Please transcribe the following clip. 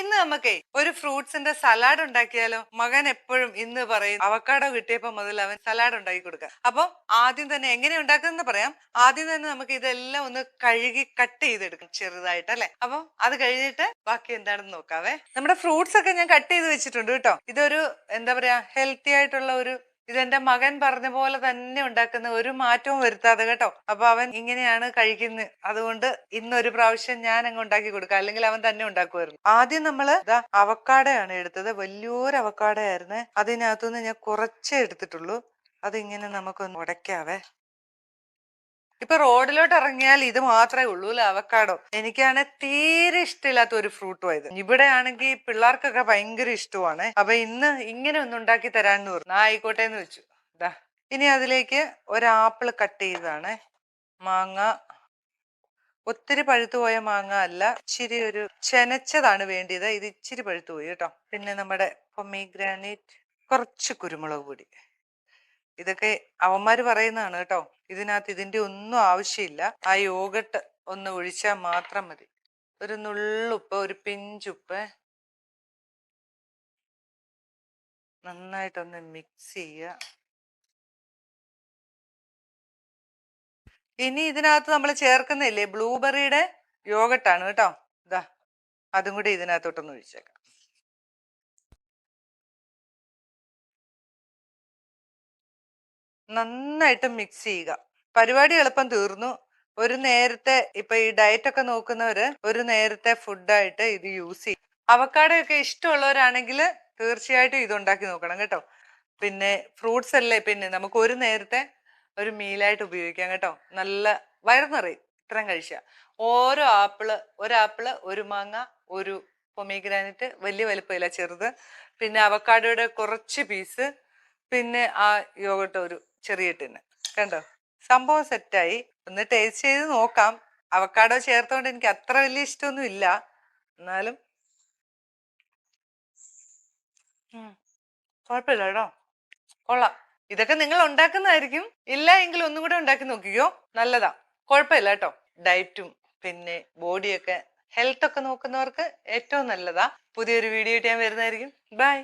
ഇന്ന് നമുക്ക് ഒരു ഫ്രൂട്ട്സിന്റെ സലാഡ് ഉണ്ടാക്കിയാലോ? മകൻ എപ്പോഴും ഇന്ന് പറയും അവക്കാടോ കിട്ടിയപ്പോ മുതൽ അവൻ സലാഡ് ഉണ്ടാക്കി കൊടുക്കാം. അപ്പൊ ആദ്യം തന്നെ എങ്ങനെ ഉണ്ടാക്കുന്നതെന്ന് പറയാം. ആദ്യം തന്നെ നമുക്ക് ഇതെല്ലാം ഒന്ന് കഴുകി കട്ട് ചെയ്തെടുക്കും ചെറുതായിട്ട് അല്ലെ? അപ്പൊ അത് കഴിഞ്ഞിട്ട് ബാക്കി എന്താണെന്ന് നോക്കാവേ. നമ്മുടെ ഫ്രൂട്ട്സ് ഒക്കെ ഞാൻ കട്ട് ചെയ്ത് വെച്ചിട്ടുണ്ട് കേട്ടോ. ഇതൊരു എന്താ പറയാ ഹെൽത്തി ആയിട്ടുള്ള ഒരു ഇതെന്റെ മകൻ പറഞ്ഞ പോലെ തന്നെ ഉണ്ടാക്കുന്ന ഒരു മാറ്റവും വരുത്താതെ കേട്ടോ. അപ്പൊ അവൻ ഇങ്ങനെയാണ് കഴിക്കുന്നത് അതുകൊണ്ട് ഇന്നൊരു പ്രാവശ്യം ഞാൻ അങ്ങ് ഉണ്ടാക്കി കൊടുക്കാം. അല്ലെങ്കിൽ അവൻ തന്നെ ഉണ്ടാക്കുമായിരുന്നു. ആദ്യം നമ്മൾ അവക്കാടയാണ് എടുത്തത്. വലിയൊരു അവക്കാടയായിരുന്നു. അതിനകത്തുനിന്ന് ഞാൻ കുറച്ചേ എടുത്തിട്ടുള്ളൂ. അതിങ്ങനെ നമുക്കൊന്ന് ഉടയ്ക്കാവേ. ഇപ്പൊ റോഡിലോട്ട് ഇറങ്ങിയാൽ ഇത് മാത്രമേ ഉള്ളൂ അല്ലെ? അവക്കാടോ. എനിക്കാണ് തീരെ ഇഷ്ടമില്ലാത്ത ഒരു ഫ്രൂട്ടും ആയത് ഇവിടെ ആണെങ്കിൽ പിള്ളേർക്കൊക്കെ ഭയങ്കര ഇഷ്ടമാണ്. അപ്പൊ ഇന്ന് ഇങ്ങനെ ഒന്ന് ഉണ്ടാക്കി തരാന്ന് പറഞ്ഞു. ആയിക്കോട്ടെ എന്ന് വെച്ചു. ഇതാ ഇനി അതിലേക്ക് ഒരാപ്പിൾ കട്ട് ചെയ്തതാണ്. മാങ്ങ. ഒത്തിരി പഴുത്തു പോയ മാങ്ങ അല്ല. ഇച്ചിരി ഒരു ചെനച്ചതാണ് വേണ്ടിയത്. ഇത് ഇച്ചിരി പഴുത്തു പോയി കേട്ടോ. പിന്നെ നമ്മുടെ പൊമിഗ്രാനൈറ്റ് കുറച്ച് കുരുമുളക് പൊടി. ഇതൊക്കെ അവന്മാര് പറയുന്നതാണ് കേട്ടോ. ഇതിനകത്ത് ഇതിന്റെ ഒന്നും ആവശ്യമില്ല. ആ യോഗട്ട് ഒന്ന് ഒഴിച്ചാൽ മാത്രം മതി. ഒരു നുള്ളുപ്പ് ഒരു പിഞ്ചുപ്പ്. നന്നായിട്ടൊന്ന് മിക്സ് ചെയ്യുക ഇനി ഇതിനകത്ത് നമ്മൾ ചേർക്കുന്നില്ലേ? ബ്ലൂബെറിയുടെ യോഗട്ടാണ് കേട്ടോ. ഇതാ അതും കൂടി ഇതിനകത്തോട്ടൊന്ന് ഒഴിച്ചേക്കാം. നന്നായിട്ട് മിക്സ് ചെയ്യുക. പരിപാടി എളുപ്പം തീർന്നു. ഒരു നേരത്തെ ഇപ്പൊ ഈ ഡയറ്റ് ഒക്കെ നോക്കുന്നവര് ഒരു നേരത്തെ ഫുഡായിട്ട് ഇത് യൂസ് ചെയ്യും. അവക്കാടോ ഒക്കെ ഇഷ്ടമുള്ളവരാണെങ്കിൽ തീർച്ചയായിട്ടും ഇത് ഉണ്ടാക്കി നോക്കണം കേട്ടോ. പിന്നെ ഫ്രൂട്ട്സ് അല്ലേ പിന്നെ നമുക്ക് ഒരു നേരത്തെ ഒരു മീലായിട്ട് ഉപയോഗിക്കാം കേട്ടോ. നല്ല വയറ് നിറയും ഇത്രയും കഴിച്ചാൽ ഓരോ ആപ്പിൾ ഒരു ആപ്പിൾ ഒരു മാങ്ങ ഒരു പൊമീഗ്രാനൈറ്റ് വലിയ വലുപ്പമില്ല ചെറുത്. പിന്നെ അവക്കാടോയുടെ കുറച്ച് പീസ് പിന്നെ ആ യോഗട്ട് ഒരു ചെറിയ ടിന്ന് കണ്ടോ? സംഭവം സെറ്റായി. ഒന്ന് ടേസ്റ്റ് ചെയ്ത് നോക്കാം. അവക്കാടോ ചേർത്തോണ്ട് എനിക്ക് അത്ര വലിയ ഇഷ്ടമൊന്നും ഇല്ല. എന്നാലും കുഴപ്പമില്ല കേട്ടോ. കൊള്ളാം. ഇതൊക്കെ നിങ്ങൾ ഉണ്ടാക്കുന്നതായിരിക്കും. ഇല്ല എങ്കിൽ ഒന്നും കൂടെ ഉണ്ടാക്കി നോക്കിക്കോ. നല്ലതാ. കുഴപ്പമില്ല കേട്ടോ. ഡയറ്റും പിന്നെ ബോഡിയൊക്കെ ഹെൽത്ത് ഒക്കെ നോക്കുന്നവർക്ക് ഏറ്റവും നല്ലതാ. പുതിയൊരു വീഡിയോ ഇട്ട് ഞാൻ വരുന്നതായിരിക്കും. ബൈ